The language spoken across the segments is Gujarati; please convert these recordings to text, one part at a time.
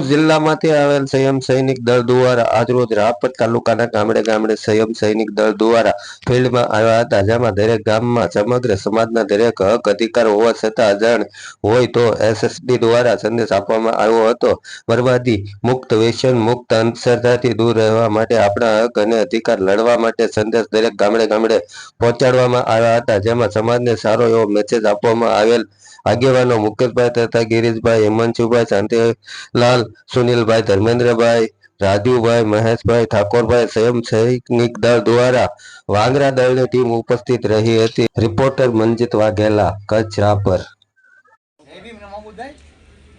ભરૂચ જિલ્લામાંથી આવેલ સંયમ સૈનિક દળ દ્વારા આજરોજ રાપર તાલુકાના ગામડે ગામડે સંયમ સૈનિક દળ દ્વારા ફિલ્ડમાં આવ્યા હતા, જેમાં દરેક ગામમાં સમગ્ર સમાજના દરેક હક અધિકાર હોવા છતાં અજાણ હોય તો એસએસડી દ્વારા સંદેશ આપવામાં આવ્યો હતો. બરબાદી મુક્ત વ્યસન મુક્ત અંધશ્રદ્ધાથી દૂર રહેવા માટે આપણા હક અને અધિકાર લડવા માટે સંદેશ દરેક ગામડે ગામડે પહોંચાડવામાં આવ્યા હતા, જેમાં સમાજને સારો એવો મેસેજ આપવામાં આવેલ આગેવાનો મુકેશભાઈ તથા ગિરીશભાઈ હિમાંશુભાઈ શાંતિલાલ, સુનિલભાઈ, ધર્મેન્દ્રભાઈ, રાજુભાઈ, મહેશભાઈ, ઠાકોરભાઈ સ્વયં સૈનિક દળ દ્વારા વાંગરા દળની ટીમ ઉપસ્થિત રહી હતી. રિપોર્ટર મંજીત વાઘેલા કચ્છ રાપર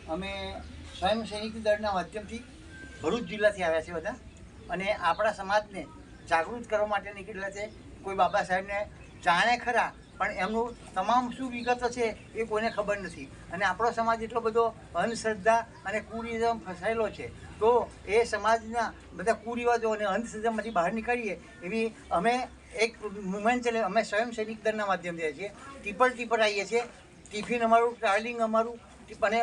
અમે સ્વયં સૈનિક દળના માધ્યમથી ભરૂચ જિલ્લાથી આવ્યા છે બધા. અને આપણા સમાજને જાગૃત કરવા માટે નીકળેલા છે. કોઈ બાબા સાહેબને જાણે ખરા પણ એમનું તમામ શું વિગતો છે એ કોઈને ખબર નથી. અને આપણો સમાજ એટલો બધો અંધશ્રદ્ધા અને કુરિઝમ ફસાયેલો છે. તો એ સમાજના બધા કુરિવાજો અને અંધશ્રદ્ધામાંથી બહાર નીકળીએ એવી અમે એક મુવમેન્ટ ચલે અમે સ્વયં સૈનિક દળના માધ્યમથી છીએ. ટીપર ટીપર આવીએ છીએ. ટિફિન અમારું, ટ્રાવેલિંગ અમારું અને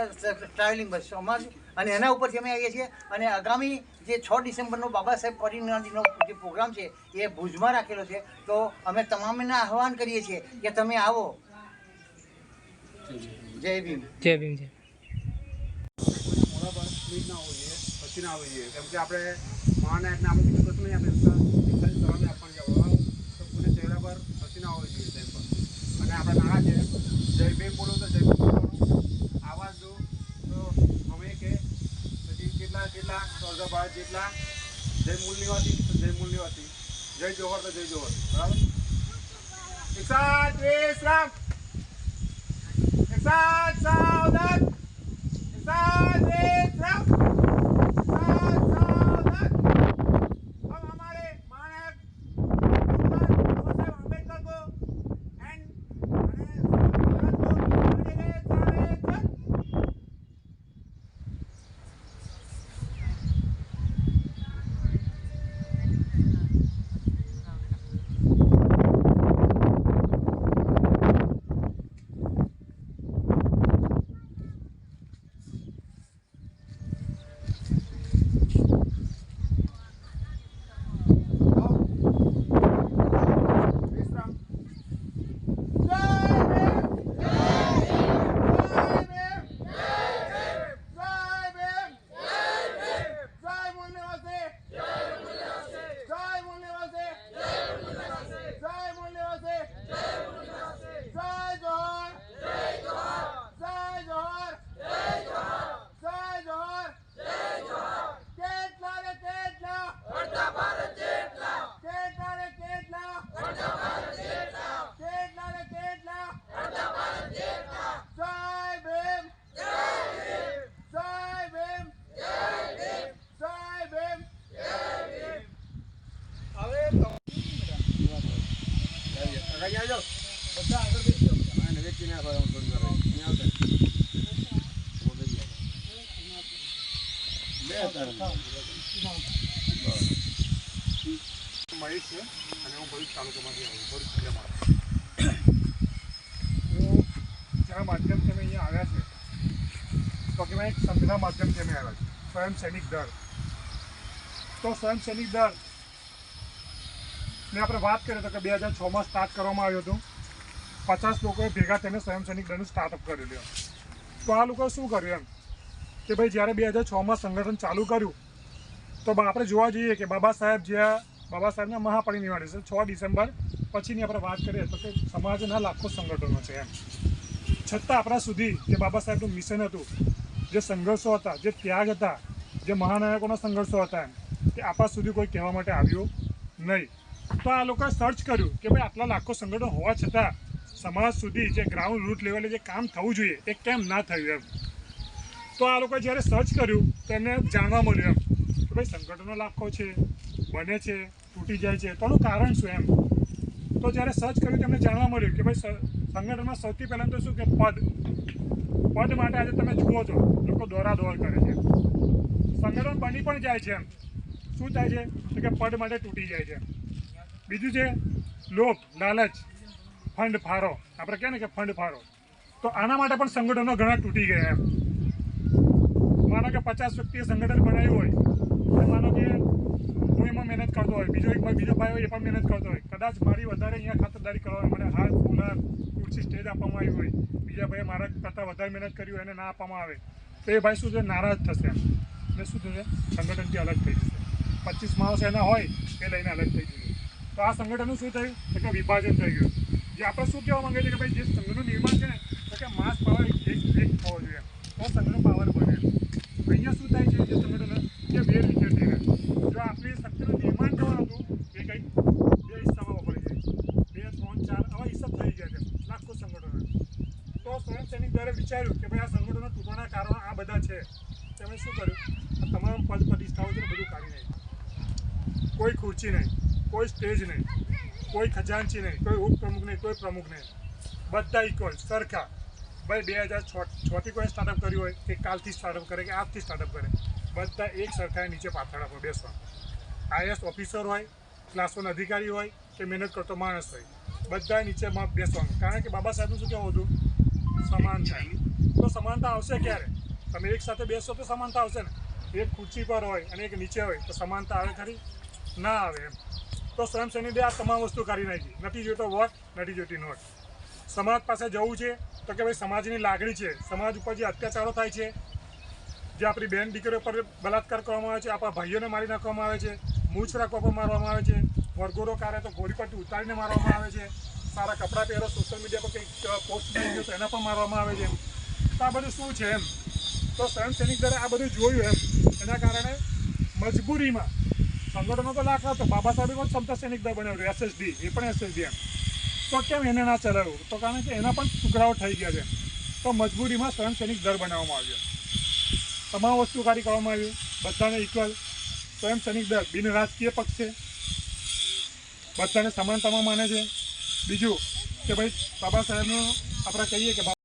ટ્રાવેલિંગ બસ. અમારું અને એના ઉપરથી અમે આવીએ છીએ. અને આગામી જે છ ડિસેમ્બરનો બાબા સાહેબ પરિણામનો જે પ્રોગ્રામ છે એ ભુજમાં રાખેલો છે. તો અમે તમામને આહવાન કરીએ છીએ કે તમે આવો. જય ભીમ. જય ભીમ જય ના હોવી જોઈએ પછી ના હોવી જોઈએ કેમ કે આપણે મહાનાયકને આપણે કીધું કશું નહીં આપણે સલામી આપવાની જવાબ તો ચહેરા પર પછી ના હોવી જોઈએ ટાઈમ પર અને આપણે નાણાં છે જય ભીમ બોલો તો જય ભીમ આવાજ દો તો અમે કે પછી કેટલા કેટલા ચોરસો બાર જેટલા જય મૂળ નિવાસી તો જય મૂળ નિવાસી જય જોહર તો જય જોહર બરાબર એક સાથ વિશ્રામ એક સાથ બધા આગળ બેસજો અને વેચી નાખો એમ થોડી વાર મહેશ છે અને હું ભરૂચ તાલુકામાંથી આવું ભરૂચ જિલ્લામાં જ્યાં માધ્યમથી અમે અહીંયા આવ્યા છે તો કે એક માધ્યમથી અમે આવ્યા છે. સ્વયં સૈનિક દળ. તો સ્વયં દળ. ને આપણે વાત કરીએ તો કે બે હજાર છમાં સ્ટાર્ટ કરવામાં આવ્યું હતું. પચાસ લોકોએ ભેગા થઈને સ્વયં સૈનિક દળનું સ્ટાર્ટઅપ કરેલું એમ તો આ લોકોએ શું કર્યું એમ? કે ભાઈ, જ્યારે બે હજાર છમાં સંગઠન ચાલુ કર્યું, તો આપણે જોવા જઈએ કે બાબા સાહેબ જ્યાં બાબા સાહેબના મહાપરિનિર્વાણ છે, છ ડિસેમ્બર પછીની આપણે વાત કરીએ તો કે સમાજના લાખો સંગઠનો છે એમ. છતાં આપણા સુધી જે બાબા સાહેબનું મિશન હતું, જે સંઘર્ષો હતા, જે ત્યાગ હતા, જે મહાનાયકોના સંઘર્ષો હતા એમ તે આપણા સુધી કોઈ કહેવા માટે આવ્યું નહીં. તો આ લોકોએ સર્ચ કર્યું કે ભાઈ, આટલા લાખો સંગઠનો હોવા છતાં સમાજ સુધી જે ગ્રાઉન્ડ રૂટ લેવલે જે કામ થવું જોઈએ, એ કેમ ના થયું એમ? તો આ લોકોએ જ્યારે સર્ચ કર્યું, તો એમને જાણવા મળ્યું એમ કે ભાઈ સંગઠનો લાખો છે, બને છે, તૂટી જાય છે. તો એનું કારણ શું એમ? તો જ્યારે સર્ચ કર્યું તેમને જાણવા મળ્યું કે ભાઈ સંગઠનમાં સૌથી પહેલાં તો શું કે પદ? પદ માટે આજે તમે જુઓ છો, લોકો દોરા દોર કરે છે. સંગઠન બની પણ જાય છે એમ. શું થાય છે? તો કે પદ માટે તૂટી જાય છે બીજું છે લોભ, લાલચ. ફંડ ફાળો. આપણે કહે ને કે ફંડ ફારો તો આના માટે પણ સંગઠનો ઘણા તૂટી ગયા એમ. માનો કે પચાસ વ્યક્તિએ સંગઠન બનાવ્યું હોય માનો કે હું એમાં મહેનત કરતો હોય, બીજો એક બીજો ભાઈ હોય એ પણ મહેનત કરતો હોય. કદાચ મારી વધારે અહીંયા ખાતરદારી કરવા હોય મને હાથ કુલર ખુરશી, સ્ટેજ આપવામાં આવી હોય. બીજા ભાઈએ મારા કરતાં વધારે મહેનત કરી હોય એને ના આપવામાં આવે, તો એ ભાઈ શું છે નારાજ થશે એમ. એટલે શું થશે? સંગઠનથી અલગ થઈ જશે. પચીસ માણસ એના હોય, એ લઈને અલગ થઈ જશે. તો આ સંગઠનનું શું થયું? એટલે વિભાજન થઈ ગયું. જે આપણે શું કહેવા માંગે છે કે ભાઈ જે સંઘનું નિર્માણ છે ને, તો કે માસ પાવર એક એક થવો જોઈએ. તો સંઘનો પાવર બને. અહીંયા શું થાય છે, જે સંગઠન કે બે રીતે થઈ ગયા જો આપણી શક્તિનું નિર્માણ કરવાનું હતું, એ કંઈક બે હિસ્સામાં વપરાય છે. બે, ત્રણ, ચાર આવા હિસાબ થઈ ગયા છે, લાખો સંગઠનો. તો સ્વયં સૈનિક દ્વારા વિચાર્યું કે ભાઈ આ સંગઠનો તૂટવાના કારણો આ બધા છે. તેમણે શું કર્યું? તમામ પદ પ્રતિષ્ઠાઓ છે બધું કાઢી નાખ્યું. કોઈ ખુરચી નહીં, કોઈ સ્ટેજ નહીં. કોઈ ખજાનચી નહીં, કોઈ ઉપપ્રમુખ નહીં, કોઈ પ્રમુખ નહીં. બધા ઇક્વલ સરખા. ભાઈ, બે હજાર છ છથી કોઈ સ્ટાર્ટઅપ કર્યું હોય કે કાલથી સ્ટાર્ટઅપ કરે કે આજથી સ્ટાર્ટઅપ કરે, બધા એક સરખા નીચે પાથરડા પર બેસવા. આઈએસ ઓફિસર હોય ક્લાસોન અધિકારી હોય કે મહેનત કરતો માણસ હોય બધા નીચે માં બેસવાનું. કારણ કે બાબા સાહેબનું શું કહેવું હતું? સમાનતા. તો સમાનતા આવશે ક્યારે? તમે એક સાથે બેસો તો સમાનતા આવશે ને. એક ખુરશી પર હોય અને એક નીચે હોય તો સમાનતા આવે ખરી? ના આવે એમ. તો સ્વયં સૈનિકે આ તમામ વસ્તુ કરી નાખી. નથી જોઈતો વોટ, નથી જોઈતી નોટ. સમાજ પાસે જવું છે તો કે ભાઈ સમાજની લાગણી છે. સમાજ ઉપર જે અત્યાચારો થાય છે, જે આપણી બેન દીકરીઓ પર બલાત્કાર કરવામાં આવે છે, આપણા ભાઈઓને મારી નાખવામાં આવે છે, મૂછ રાખવા પર મારવામાં આવે છે, વરઘોડો કાઢે તો ઘોડી પરથી ઉતારીને મારવામાં આવે છે, સારા કપડાં પહેરો સોશિયલ મીડિયા પર કંઈક પોસ્ટ ગયો તો એના પર મારવામાં આવે છે. તો આ બધું શું છે એમ? તો સ્વયં સૈનિક દળે આ બધું જોયું એમ. એના કારણે મજબૂરીમાં સંગઠનો તો લાખ હતો બાબા સાહેબ પણ ક્ષમતા સૈનિક દળ બનાવ્યું એસએસડી એ પણ એસએસડી એમ. તો કેમ એને ના ચલાવ્યું? તો કારણ કે એના પણ ટુકડાઓ થઈ ગયા છે. તો મજબૂરીમાં સ્વયં સૈનિક દળ બનાવવામાં આવ્યો તમામ વસ્તુ કાર્ય કરવામાં આવ્યું બધાને ઇક્વલ સ્વયં સૈનિક દળ, બિન રાજકીય પક્ષ છે. બધાને સમાનતામાં માને છે. બીજું કે ભાઈ, બાબા સાહેબનું આપણે કહીએ કે